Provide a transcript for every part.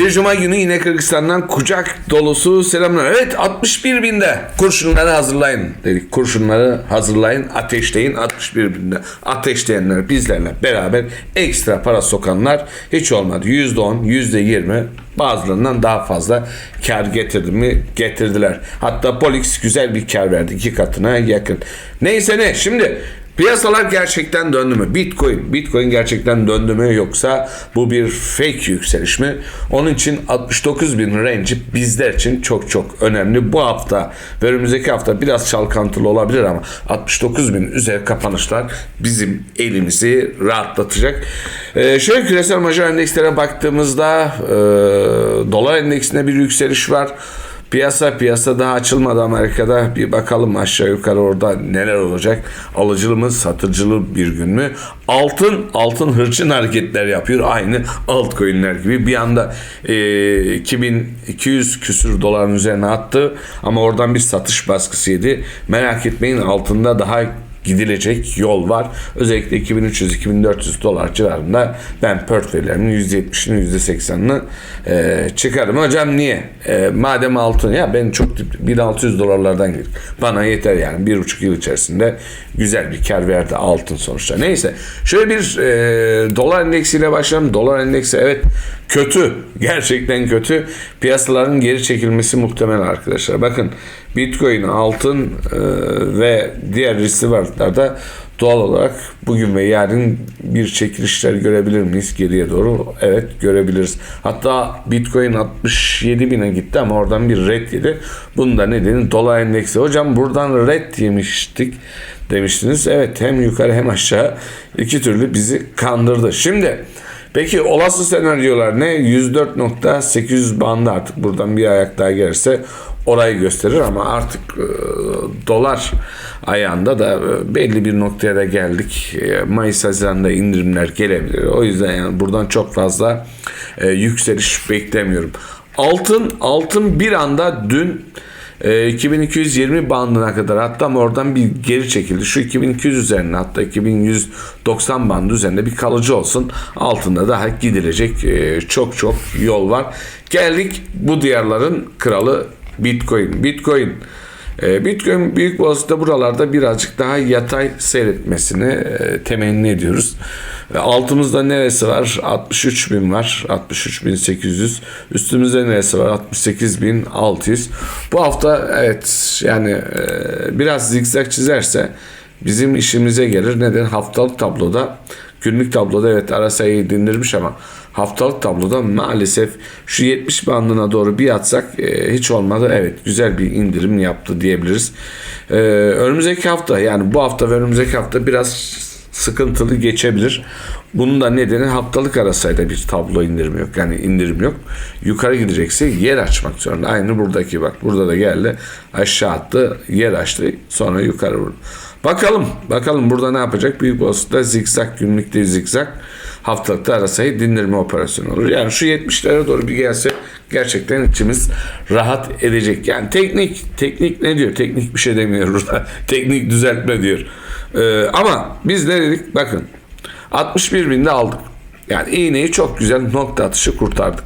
Bir cuma günü yine Kırgızistan'dan kucak dolusu selamlar. Evet 61 binde kurşunları hazırlayın dedik. Kurşunları hazırlayın, ateşleyin 61 binde. Ateşleyenler bizlerle beraber ekstra para sokanlar hiç olmadı. %10, %20 bazılarından daha fazla kar getirdi mi getirdiler. Hatta polis güzel bir kar verdi iki katına yakın. Neyse ne şimdi Piyasalar gerçekten döndü mü? Bitcoin, Bitcoin gerçekten döndü mü yoksa bu bir fake yükseliş mi? Onun için 69 bin range bizler için çok çok önemli. Bu hafta ve önümüzdeki hafta biraz çalkantılı olabilir ama 69 bin üzeri kapanışlar bizim elimizi rahatlatacak. Ee, şöyle küresel major endekslere baktığımızda e, dolar endeksinde bir yükseliş var. Piyasa piyasa daha açılmadı Amerika'da. Bir bakalım aşağı yukarı orada neler olacak. Alıcılı mı satıcılı bir gün mü? Altın altın hırçın hareketler yapıyor. Aynı altcoin'ler gibi. Bir anda e, 2200 küsür doların üzerine attı. Ama oradan bir satış baskısı yedi. Merak etmeyin altında daha gidilecek yol var. Özellikle 2300-2400 dolar civarında ben portföylerimin %70'ini %80'ini e, çıkarım. Hocam niye? E, madem altın ya ben çok 1600 dolarlardan girdim. Bana yeter yani bir buçuk yıl içerisinde güzel bir kar verdi altın sonuçta. Neyse şöyle bir e, dolar endeksiyle başlayalım. Dolar endeksi evet kötü. Gerçekten kötü. Piyasaların geri çekilmesi muhtemel arkadaşlar. Bakın Bitcoin, altın e, ve diğer riskli varlıklarda doğal olarak bugün ve yarın bir çekilişler görebilir miyiz geriye doğru? Evet görebiliriz. Hatta Bitcoin 67 bine gitti ama oradan bir red yedi. Bunun da nedeni dolar endeksi. Hocam buradan red yemiştik demiştiniz. Evet hem yukarı hem aşağı iki türlü bizi kandırdı. Şimdi Peki olası senaryolar ne? 104.800 bandı artık buradan bir ayak daha gelirse orayı gösterir ama artık e, dolar ayağında da e, belli bir noktaya da geldik. E, Mayıs Haziran'da indirimler gelebilir. O yüzden yani buradan çok fazla e, yükseliş beklemiyorum. Altın altın bir anda dün e, 2220 bandına kadar hatta oradan bir geri çekildi. Şu 2200 üzerine hatta 2190 bandı üzerinde bir kalıcı olsun. Altında daha gidilecek e, çok çok yol var. Geldik bu diyarların kralı Bitcoin. Bitcoin Bitcoin büyük olasılıkla buralarda birazcık daha yatay seyretmesini e, temenni ediyoruz. E, altımızda neresi var? 63 bin var. 63 bin 800. Üstümüzde neresi var? 68 bin 600. Bu hafta evet yani biraz zigzag çizerse bizim işimize gelir. Neden? Haftalık tabloda günlük tabloda evet ara sayıyı dindirmiş ama haftalık tabloda maalesef şu 70 bandına doğru bir atsak e, hiç olmadı. Evet güzel bir indirim yaptı diyebiliriz. E, önümüzdeki hafta yani bu hafta ve önümüzdeki hafta biraz sıkıntılı geçebilir. Bunun da nedeni haftalık arasayla bir tablo indirim yok. Yani indirim yok. Yukarı gidecekse yer açmak zorunda. Aynı buradaki bak. Burada da geldi. Aşağı attı. Yer açtı. Sonra yukarı vurdu. Bakalım. Bakalım burada ne yapacak? Büyük olasılıkla zikzak günlükte zikzak haftalıkta arasayı dindirme operasyonu olur. Yani şu 70'lere doğru bir gelse gerçekten içimiz rahat edecek. Yani teknik teknik ne diyor? Teknik bir şey demiyor burada. teknik düzeltme diyor. Ee, ama biz ne dedik? Bakın 61 binde aldık. Yani iğneyi çok güzel nokta atışı kurtardık.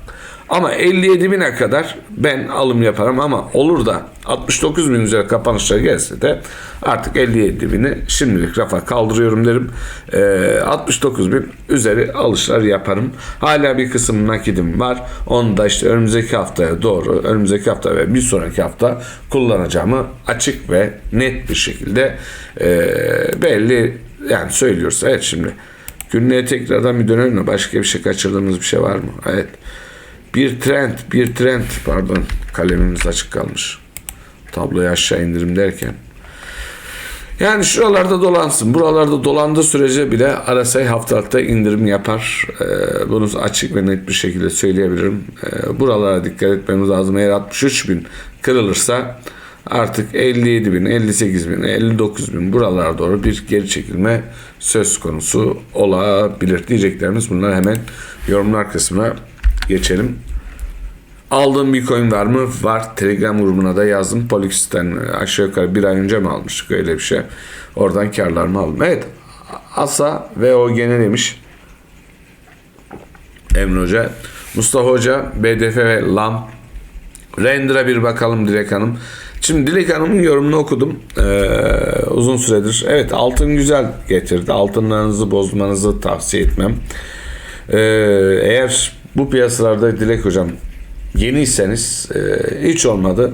Ama 57 bine kadar ben alım yaparım ama olur da 69 bin üzeri kapanışlar gelse de artık 57 bini şimdilik rafa kaldırıyorum derim. E, 69 bin üzeri alışlar yaparım. Hala bir kısım nakidim var. Onu da işte önümüzdeki haftaya doğru önümüzdeki hafta ve bir sonraki hafta kullanacağımı açık ve net bir şekilde e, belli yani söylüyoruz. Evet şimdi günlüğe tekrardan bir dönelim mi? Başka bir şey kaçırdığımız bir şey var mı? Evet. Bir trend, bir trend pardon kalemimiz açık kalmış. Tabloyu aşağı indirim derken. Yani şuralarda dolansın. Buralarda dolandığı sürece bile Arasay haftalıkta indirim yapar. Ee, bunu açık ve net bir şekilde söyleyebilirim. Ee, buralara dikkat etmemiz lazım. Eğer 63 bin kırılırsa artık 57 bin, 58 bin, 59 bin buralara doğru bir geri çekilme söz konusu olabilir. Diyeceklerimiz bunlar hemen yorumlar kısmına geçelim. Aldığım bir coin var mı? Var. Telegram grubuna da yazdım. Polix'ten aşağı yukarı bir ay önce mi almıştık öyle bir şey. Oradan karlarımı aldım. Evet. ASA ve o gene demiş. Emre Hoca. Mustafa Hoca, BDF ve LAM. Render'a bir bakalım Dilek Hanım. Şimdi Dilek Hanım'ın yorumunu okudum ee, uzun süredir. Evet altın güzel getirdi. Altınlarınızı bozmanızı tavsiye etmem. Ee, eğer bu piyasalarda Dilek Hocam yeniyseniz e, hiç olmadı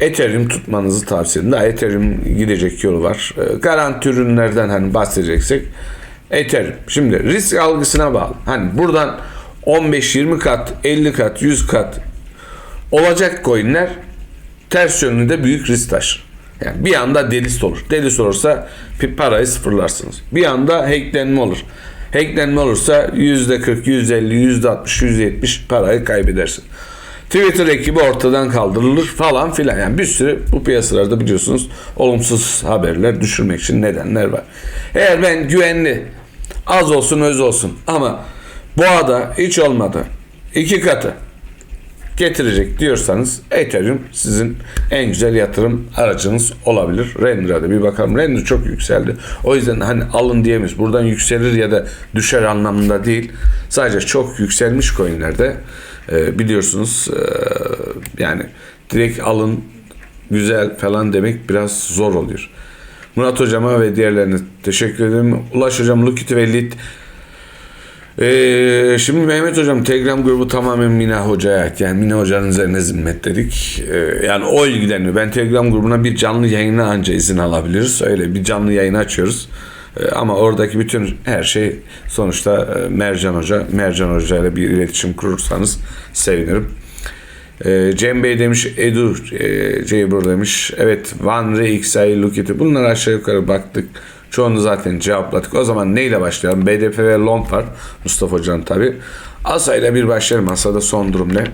Ethereum tutmanızı tavsiye ederim. Daha Ethereum gidecek yolu var. E, garanti ürünlerden hani bahsedeceksek Ethereum. Şimdi risk algısına bağlı. Hani buradan 15-20 kat, 50 kat, 100 kat olacak coinler ters yönünde büyük risk taşır. Yani bir anda delist olur. Delist olursa parayı sıfırlarsınız. Bir anda hacklenme olur. Hacklenme olursa %40, %50, %60, %70 parayı kaybedersin. Twitter ekibi ortadan kaldırılır falan filan. Yani bir sürü bu piyasalarda biliyorsunuz olumsuz haberler düşürmek için nedenler var. Eğer ben güvenli az olsun öz olsun ama boğada hiç olmadı iki katı getirecek diyorsanız Ethereum sizin en güzel yatırım aracınız olabilir. Render'a da bir bakalım. Render çok yükseldi. O yüzden hani alın diyemeyiz. Buradan yükselir ya da düşer anlamında değil. Sadece çok yükselmiş coinlerde e, biliyorsunuz e, yani direkt alın güzel falan demek biraz zor oluyor. Murat hocama ve diğerlerine teşekkür ederim. Ulaş hocam, Lukit ve Lit ee, şimdi Mehmet Hocam Telegram grubu tamamen Mina Hoca'ya. Yani Mina Hoca'nın üzerine zimmet dedik. Ee, yani o ilgileniyor. Ben Telegram grubuna bir canlı yayına anca izin alabiliriz. Öyle bir canlı yayın açıyoruz. Ee, ama oradaki bütün her şey sonuçta e, Mercan Hoca. Mercan Hoca ile bir iletişim kurursanız sevinirim. Ee, Cem Bey demiş, Edu e, Ceybur demiş. Evet, Van Re, XI, Lukit'i bunlar aşağı yukarı baktık. Çoğunu zaten cevapladık. O zaman neyle başlayalım? BDP ve Lombard. Mustafa Hocam tabi. Asa ile bir başlayalım. Asa'da son durum ne?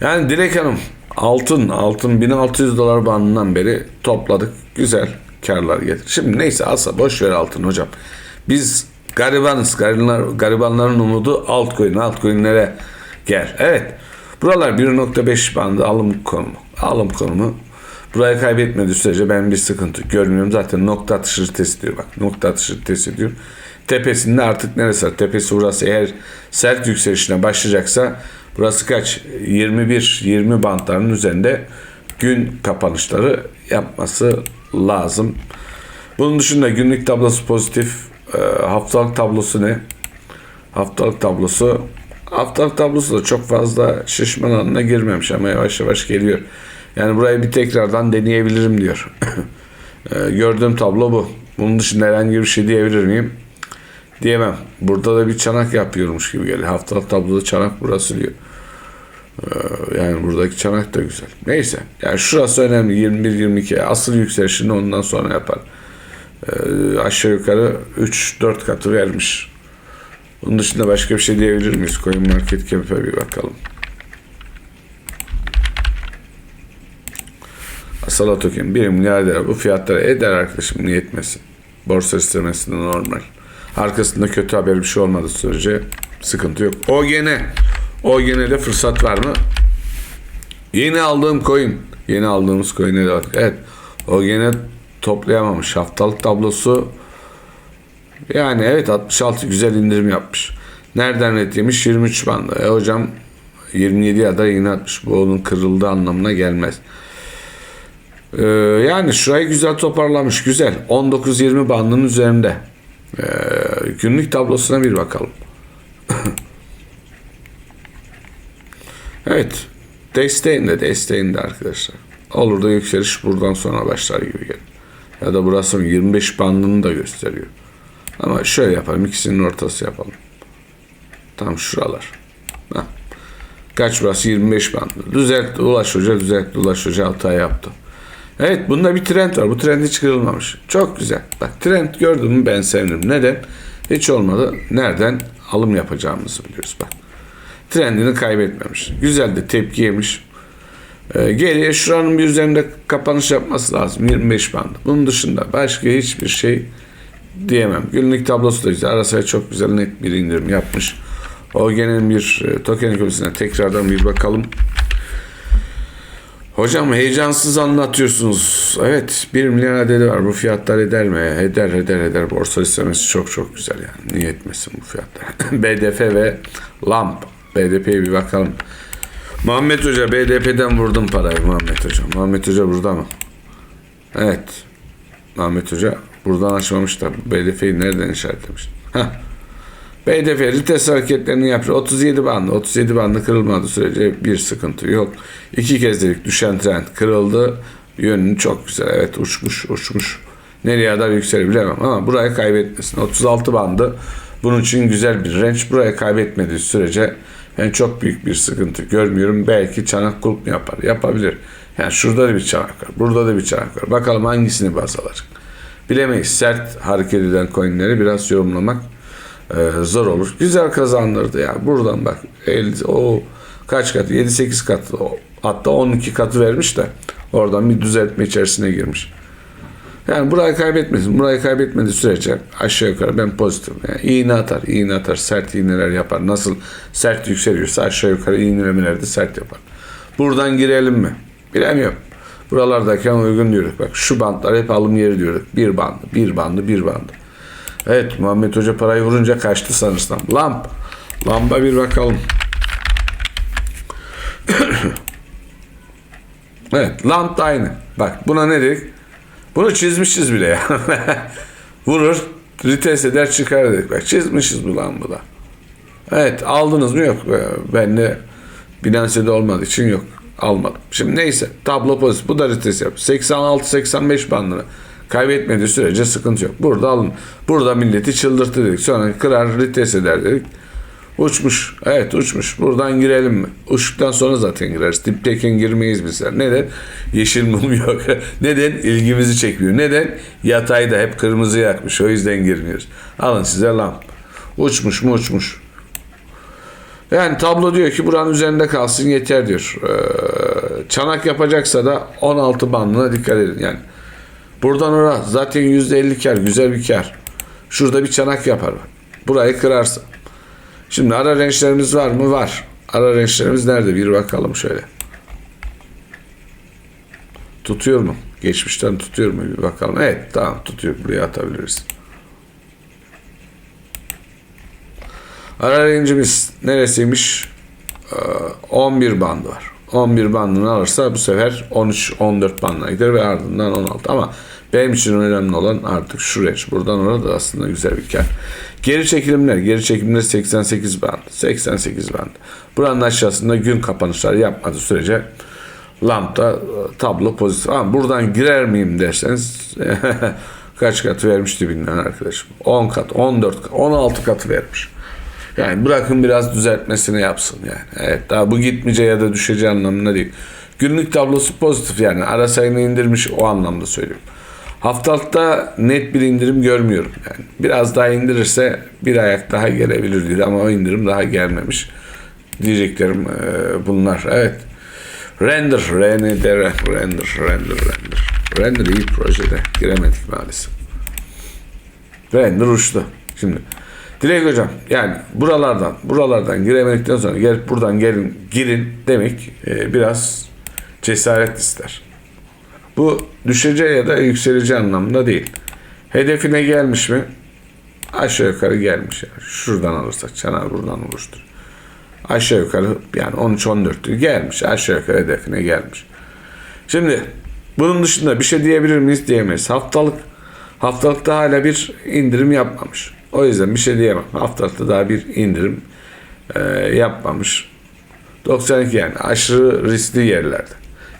Yani Dilek Hanım altın altın 1600 dolar bandından beri topladık. Güzel karlar getir. Şimdi neyse Asa boş ver altın hocam. Biz garibanız. Garibanlar, garibanların umudu altcoin. Altcoin'lere gel. Evet. Buralar 1.5 bandı alım konumu. Alım konumu. Burayı kaybetmediği sürece ben bir sıkıntı görmüyorum. Zaten nokta atışı test ediyor bak. Nokta atışı test ediyor. Tepesinde artık neresi var? Tepesi burası eğer sert yükselişine başlayacaksa burası kaç? 21-20 bantlarının üzerinde gün kapanışları yapması lazım. Bunun dışında günlük tablosu pozitif. E, haftalık tablosu ne? Haftalık tablosu haftalık tablosu da çok fazla şişman alanına girmemiş ama yavaş yavaş geliyor. Yani burayı bir tekrardan deneyebilirim diyor. e, gördüğüm tablo bu. Bunun dışında herhangi bir şey diyebilir miyim? Diyemem. Burada da bir çanak yapıyormuş gibi geliyor. Haftalık tabloda çanak burası diyor. Ee, yani buradaki çanak da güzel. Neyse. Yani şurası önemli. 21-22. Asıl yükselişini ondan sonra yapar. Ee, aşağı yukarı 3-4 katı vermiş. Bunun dışında başka bir şey diyebilir miyiz? Coin Market Cap'e bir bakalım. Asala token 1 milyar lira. Bu fiyatlara eder arkadaşım niye etmesin. Borsa istemesi de normal. Arkasında kötü haber bir şey olmadığı sürece sıkıntı yok. O gene o gene de fırsat var mı? Yeni aldığım coin. Yeni aldığımız coin'e de bak. Evet. O gene toplayamamış. Haftalık tablosu yani evet 66 güzel indirim yapmış. Nereden net yemiş? 23 bandı. E hocam 27 ya da yine atmış. Bu onun kırıldığı anlamına gelmez. Ee, yani şurayı güzel toparlamış. Güzel. 19-20 bandının üzerinde. Ee, günlük tablosuna bir bakalım. evet. Desteğinde desteğinde arkadaşlar. Olur da yükseliş buradan sonra başlar gibi geliyor. Ya da burası 25 bandını da gösteriyor. Ama şöyle yapalım. ikisinin ortası yapalım. Tam şuralar. Heh. Kaç burası? 25 bandı. Düzeltti. Ulaş Hoca düzeltti. Ulaş Hoca hata yaptı. Evet bunda bir trend var. Bu trend hiç kırılmamış. Çok güzel. Bak trend gördüm mü ben sevinirim. Neden? Hiç olmadı. Nereden alım yapacağımızı biliyoruz bak. Trendini kaybetmemiş. Güzel de tepki yemiş. Ee, geriye şuranın bir üzerinde kapanış yapması lazım. 25 band. Bunun dışında başka hiçbir şey diyemem. Günlük tablosu da güzel. Arasaya çok güzel net bir indirim yapmış. O gene bir e, token ekonomisine tekrardan bir bakalım. Hocam heyecansız anlatıyorsunuz. Evet 1 milyon adedi var. Bu fiyatlar eder mi? Eder eder eder. Borsa istemesi çok çok güzel yani. Niye etmesin bu fiyatlar? BDF ve LAMP. BDP'ye bir bakalım. Muhammed Hoca BDP'den vurdum parayı Muhammed Hoca. Muhammed Hoca burada mı? Evet. Muhammed Hoca buradan açmamış da BDF'yi nereden işaretlemiş? Heh. BDF vites hareketlerini yapıyor. 37 bandı. 37 bandı kırılmadığı sürece bir sıkıntı yok. İki kezdelik düşen trend kırıldı. Yönünü çok güzel. Evet uçmuş uçmuş. Nereye kadar yükselir bilemem ama burayı kaybetmesin. 36 bandı. Bunun için güzel bir range. Burayı kaybetmediği sürece ben çok büyük bir sıkıntı görmüyorum. Belki çanak kulp mu yapar? Yapabilir. Yani şurada da bir çanak var. Burada da bir çanak var. Bakalım hangisini baz alacak. Bilemeyiz. Sert hareket eden coinleri biraz yorumlamak e, zor olur. Güzel kazandırdı ya. Buradan bak. 50, o kaç katı? 7-8 katı. o- Hatta 12 katı vermiş de oradan bir düzeltme içerisine girmiş. Yani burayı kaybetmesin. Burayı kaybetmediği sürece aşağı yukarı ben pozitif. Yani iğne atar, iğne atar, sert iğneler yapar. Nasıl sert yükseliyorsa aşağı yukarı iğnelemeleri de sert yapar. Buradan girelim mi? Bilemiyorum. Buralardayken uygun diyorduk. Bak şu bantlar hep alım yeri diyorduk. Bir bandı, bir bandı, bir bandı. Evet Muhammed Hoca parayı vurunca kaçtı sanırsam. Lamp. Lamba bir bakalım. evet lamp da aynı. Bak buna ne dedik? Bunu çizmişiz bile ya. Vurur, rites eder çıkar dedik. Bak çizmişiz bu lambı da. Evet aldınız mı? Yok. Ben de Binance'de olmadığı için yok. Almadım. Şimdi neyse tablo pozitif. Bu da rites yap. 86-85 bandını kaybetmediği sürece sıkıntı yok. Burada alın. Burada milleti çıldırtı dedik. Sonra kırar rites eder dedik. Uçmuş. Evet uçmuş. Buradan girelim mi? Uçtuktan sonra zaten gireriz. Dipteyken girmeyiz bizler. Neden? Yeşil mum yok. Neden? İlgimizi çekmiyor. Neden? Yatayda hep kırmızı yakmış. O yüzden girmiyoruz. Alın size lamp. Uçmuş mu uçmuş. Yani tablo diyor ki buranın üzerinde kalsın yeter diyor. Ee, çanak yapacaksa da 16 bandına dikkat edin. Yani buradan oraya zaten %50 kar güzel bir kar. Şurada bir çanak yapar. Burayı kırarsa. Şimdi ara rençlerimiz var mı? Var. Ara rençlerimiz nerede? Bir bakalım şöyle. Tutuyor mu? Geçmişten tutuyor mu? Bir bakalım. Evet tamam tutuyor. Buraya atabiliriz. Ara rencimiz neresiymiş? Ee, 11 bandı var. 11 bandını alırsa bu sefer 13-14 bandına gider ve ardından 16. Ama benim için önemli olan artık şu range. Buradan orada da aslında güzel bir kar. Geri çekilimler. Geri çekilimler 88 band. 88 band. Buranın aşağısında gün kapanışları yapmadığı sürece lambda e, tablo pozitif. Ama buradan girer miyim derseniz kaç katı vermişti bilmem arkadaşım. 10 kat, 14 kat, 16 katı vermiş. Yani bırakın biraz düzeltmesini yapsın yani. Evet daha bu gitmeyeceği ya da düşeceği anlamına değil. Günlük tablosu pozitif yani. Ara sayını indirmiş o anlamda söylüyorum. Haftalıkta net bir indirim görmüyorum. Yani biraz daha indirirse bir ayak daha gelebilirdi ama o indirim daha gelmemiş. Diyeceklerim e, bunlar. Evet. Render, render, render, render, render. Render iyi projede. Giremedik maalesef. Render uçtu. Şimdi Dilek hocam yani buralardan buralardan giremedikten sonra gelip buradan gelin girin demek e, biraz cesaret ister. Bu düşeceği ya da yükseleceği anlamda değil. Hedefine gelmiş mi? Aşağı yukarı gelmiş. Yani. Şuradan alırsak çanağı buradan oluştur. Aşağı yukarı yani 13-14 gelmiş. Aşağı yukarı hedefine gelmiş. Şimdi bunun dışında bir şey diyebilir miyiz? Diyemeyiz. Haftalık haftalıkta hala bir indirim yapmamış. O yüzden bir şey diyemem. Haftalıkta daha bir indirim e, yapmamış. 92 yani aşırı riskli yerlerde.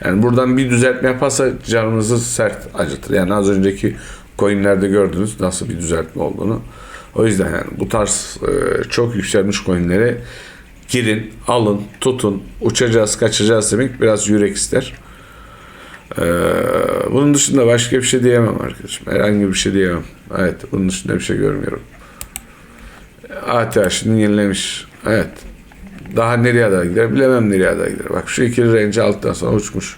Yani buradan bir düzeltme yaparsa canınızı sert acıtır. Yani az önceki coinlerde gördünüz nasıl bir düzeltme olduğunu. O yüzden yani bu tarz e, çok yükselmiş coinlere girin, alın, tutun, uçacağız, kaçacağız demek biraz yürek ister. Ee, bunun dışında başka bir şey diyemem arkadaşım. Herhangi bir şey diyemem. Evet, bunun dışında bir şey görmüyorum. ATH'ını yenilemiş. Evet. Daha nereye kadar gider bilemem nereye kadar gider. Bak şu ikili range alttan sonra uçmuş.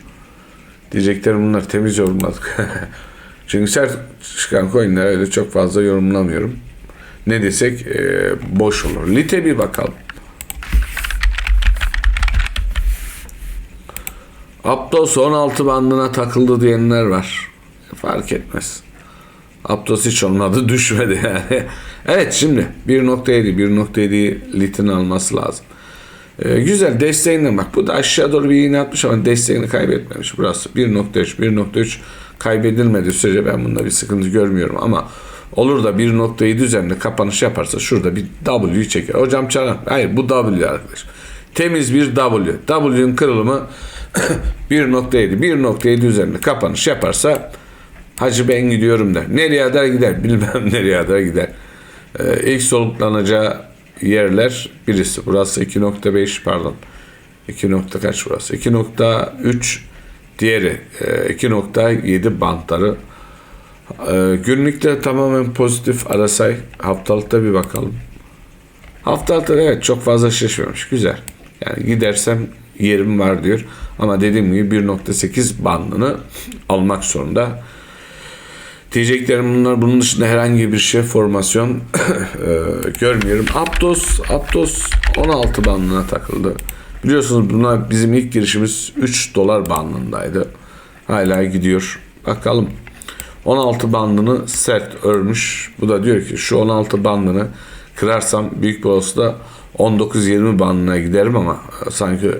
Diyeceklerim bunlar temiz yorumladık. Çünkü sert çıkan coinler öyle çok fazla yorumlamıyorum. Ne desek e, boş olur. Lite bir bakalım. Aptos 16 bandına takıldı diyenler var. Fark etmez. Aptos hiç olmadı düşmedi yani. Evet şimdi 1.7 1.7 litin alması lazım. Ee, güzel desteğinden bak bu da aşağı doğru bir iğne atmış ama desteğini kaybetmemiş burası 1.3 1.3 kaybedilmedi sürece ben bunda bir sıkıntı görmüyorum ama olur da 1.7 üzerinde kapanış yaparsa şurada bir W çeker. Hocam çağıran hayır bu W arkadaş. Temiz bir W. W'nin kırılımı 1.7 1.7 üzerinde kapanış yaparsa Hacı ben gidiyorum der. Nereye kadar gider bilmem nereye kadar gider. Ee, ilk soluklanacağı yerler birisi. Burası 2.5 pardon. 2 nokta kaç burası? 2.3 diğeri e, 2.7 bantları. E, günlükte tamamen pozitif arasay. Haftalıkta bir bakalım. Haftalıkta evet çok fazla şişmemiş. Güzel. Yani gidersem yerim var diyor. Ama dediğim gibi 1.8 bandını almak zorunda. Diyeceklerim bunlar. Bunun dışında herhangi bir şey formasyon e, görmüyorum. Aptos, Aptos 16 bandına takıldı. Biliyorsunuz buna bizim ilk girişimiz 3 dolar bandındaydı. Hala gidiyor. Bakalım. 16 bandını sert örmüş. Bu da diyor ki şu 16 bandını kırarsam büyük bir olasılıkla 19-20 bandına giderim ama sanki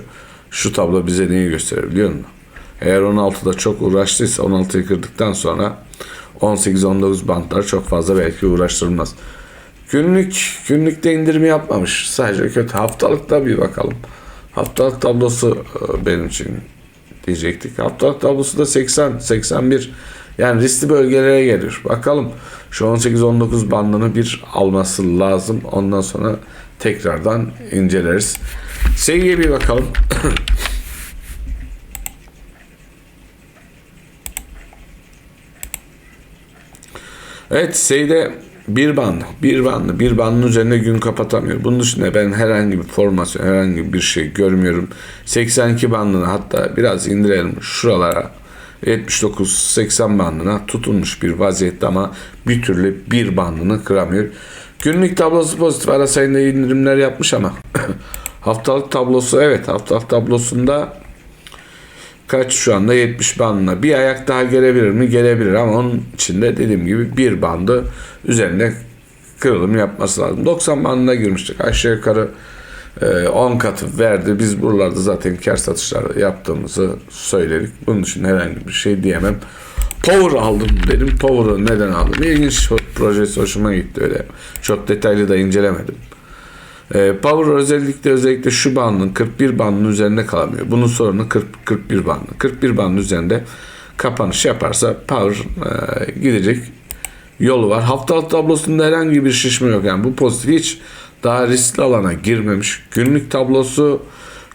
şu tablo bize neyi gösterir biliyor musun? Eğer 16'da çok uğraştıysa 16'yı kırdıktan sonra 18-19 bantlar çok fazla belki uğraştırmaz. Günlük, günlükte indirimi yapmamış. Sadece kötü. Haftalıkta bir bakalım. Haftalık tablosu e, benim için diyecektik. Haftalık tablosu da 80, 81. Yani riskli bölgelere gelir. Bakalım şu 18-19 bandını bir alması lazım. Ondan sonra tekrardan inceleriz. Seviye bir bakalım. Evet Seyde bir bandı, bir bandı, bir bandın üzerinde gün kapatamıyor. Bunun dışında ben herhangi bir formasyon, herhangi bir şey görmüyorum. 82 bandını hatta biraz indirelim şuralara. 79-80 bandına tutunmuş bir vaziyette ama bir türlü bir bandını kıramıyor. Günlük tablosu pozitif ara sayında indirimler yapmış ama haftalık tablosu evet haftalık tablosunda kaç şu anda? 70 bandına. Bir ayak daha gelebilir mi? Gelebilir ama onun içinde dediğim gibi bir bandı üzerinde kırılım yapması lazım. 90 bandına girmiştik. Aşağı yukarı e, 10 katı verdi. Biz buralarda zaten kar satışları yaptığımızı söyledik. Bunun için herhangi bir şey diyemem. Power aldım dedim. Power'ı neden aldım? İlginç projesi hoşuma gitti. Öyle çok detaylı da incelemedim e, Power özellikle özellikle şu bandın 41 bandın üzerinde kalamıyor. Bunun sorunu 40 41 bandı. 41 bandın üzerinde kapanış yaparsa Power e, gidecek yolu var. Haftalık tablosunda herhangi bir şişme yok. Yani bu pozitif hiç daha riskli alana girmemiş. Günlük tablosu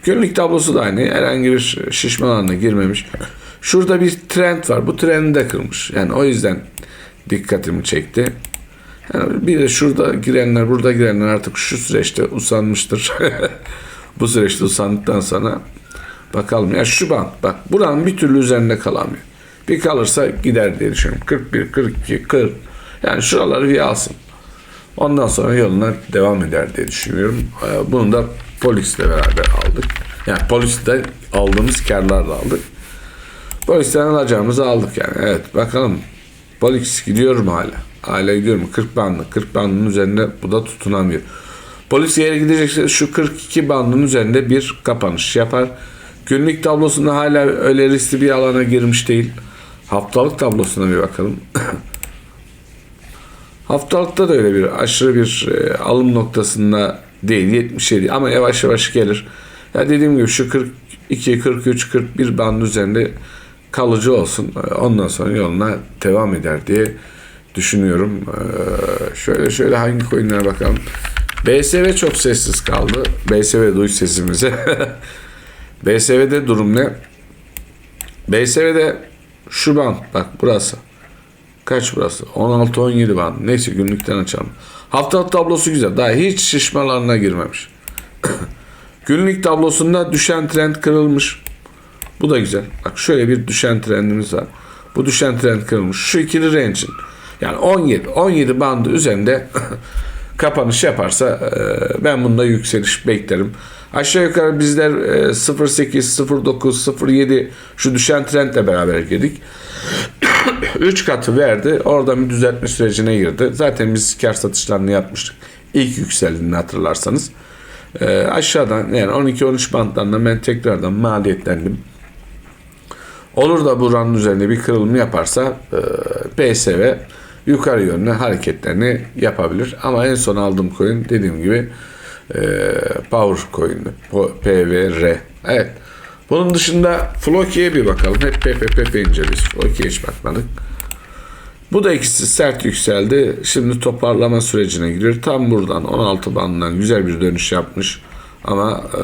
günlük tablosu da aynı. Herhangi bir şişme alanına girmemiş. Şurada bir trend var. Bu trendi de kırmış. Yani o yüzden dikkatimi çekti. Yani bir de şurada girenler, burada girenler artık şu süreçte usanmıştır. Bu süreçte usandıktan sonra bakalım. Ya şu band bak buranın bir türlü üzerinde kalamıyor. Bir kalırsa gider diye düşünüyorum. 41, 42, 40. Yani şuraları bir alsın. Ondan sonra yoluna devam eder diye düşünüyorum. Ee, Bunu da polisle beraber aldık. Yani poliste aldığımız karlarla aldık. Polisten alacağımızı aldık yani. Evet bakalım. Polis gidiyor mu hala? Hala gidiyor mu? 40 bandı. 40 bandının üzerinde bu da tutunamıyor. Polis yere gidecekse şu 42 bandın üzerinde bir kapanış yapar. Günlük tablosunda hala öyle riskli bir alana girmiş değil. Haftalık tablosuna bir bakalım. Haftalıkta da öyle bir aşırı bir e, alım noktasında değil 77 ama yavaş yavaş gelir. Ya dediğim gibi şu 42, 43, 41 band üzerinde kalıcı olsun. Ondan sonra yoluna devam eder diye düşünüyorum. Ee, şöyle şöyle hangi coinlere bakalım. BSV çok sessiz kaldı. BSV duy sesimizi. BSV'de durum ne? BSV'de şu band bak burası. Kaç burası? 16-17 band. Neyse günlükten açalım. Haftalık tablosu güzel. Daha hiç şişmalarına girmemiş. Günlük tablosunda düşen trend kırılmış. Bu da güzel. Bak şöyle bir düşen trendimiz var. Bu düşen trend kırılmış. Şu ikili range'in yani 17 17 bandı üzerinde kapanış yaparsa e, ben bunda yükseliş beklerim. Aşağı yukarı bizler e, 08, 09, 07 şu düşen trendle beraber girdik. 3 katı verdi. Oradan bir düzeltme sürecine girdi. Zaten biz kar satışlarını yapmıştık. İlk yükseldiğini hatırlarsanız. E, aşağıdan yani 12-13 bantlarından ben tekrardan maliyetlendim. Olur da buranın üzerinde bir kırılım yaparsa e, PSV yukarı yönlü hareketlerini yapabilir. Ama en son aldığım coin dediğim gibi e, Power coin'di. PVR. Evet. Bunun dışında Floki'ye bir bakalım. Hep PPP inceliyoruz. Floki'ye hiç bakmadık. Bu da ikisi sert yükseldi. Şimdi toparlama sürecine giriyor. Tam buradan 16 bandından güzel bir dönüş yapmış. Ama e,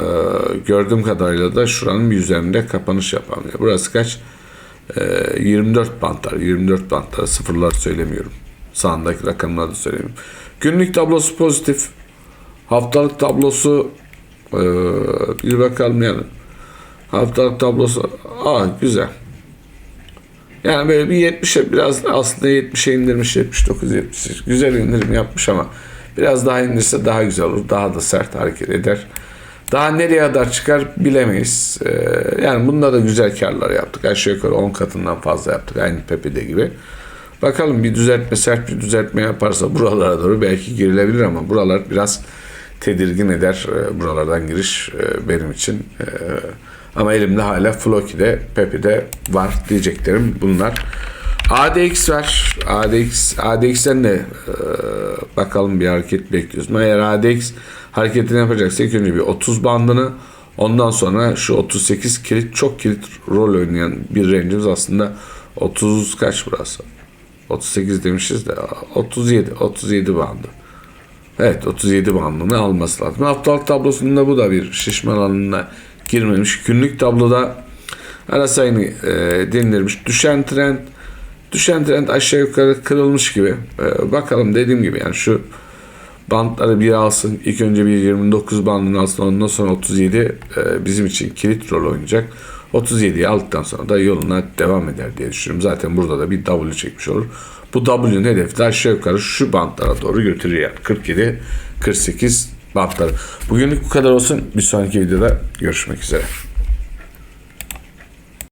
gördüğüm kadarıyla da şuranın bir üzerinde kapanış yapamıyor. Burası kaç? E, 24 bantlar. 24 bantlar. Sıfırlar söylemiyorum. Sağındaki rakamları da söylemiyorum. Günlük tablosu pozitif. Haftalık tablosu e, bir bakalım yani. Haftalık tablosu aa güzel. Yani böyle bir 70'e biraz aslında 70'e indirmiş 79 70 güzel indirim yapmış ama biraz daha indirse daha güzel olur. Daha da sert hareket eder. Daha nereye kadar çıkar bilemeyiz. Ee, yani bunda da güzel karlar yaptık. Aşağı yukarı 10 katından fazla yaptık. Aynı Pepe'de gibi. Bakalım bir düzeltme sert bir düzeltme yaparsa buralara doğru belki girilebilir ama buralar biraz tedirgin eder. Ee, buralardan giriş e, benim için. Ee, ama elimde hala Floki'de, Pepe'de var diyeceklerim bunlar. ADX var. ADX, ADX'ten de e, bakalım bir hareket bekliyoruz. Eğer ADX hareketini yapacaksa ilk önce bir 30 bandını ondan sonra şu 38 kilit çok kilit rol oynayan bir range'imiz aslında 30 kaç burası? 38 demişiz de 37 37 bandı. Evet 37 bandını alması lazım. Haftalık tablosunda bu da bir şişman alanına girmemiş. Günlük tabloda ara sayını e, dindirmiş. Düşen trend düşen trend aşağı yukarı kırılmış gibi. E, bakalım dediğim gibi yani şu bantları bir alsın. İlk önce bir 29 bandını alsın. Ondan sonra 37 e, bizim için kilit rol oynayacak. 37'yi aldıktan sonra da yoluna devam eder diye düşünüyorum. Zaten burada da bir W çekmiş olur. Bu W'nin hedefi de aşağı yukarı şu bantlara doğru götürüyor. Yani 47, 48 bantları. Bugünlük bu kadar olsun. Bir sonraki videoda görüşmek üzere.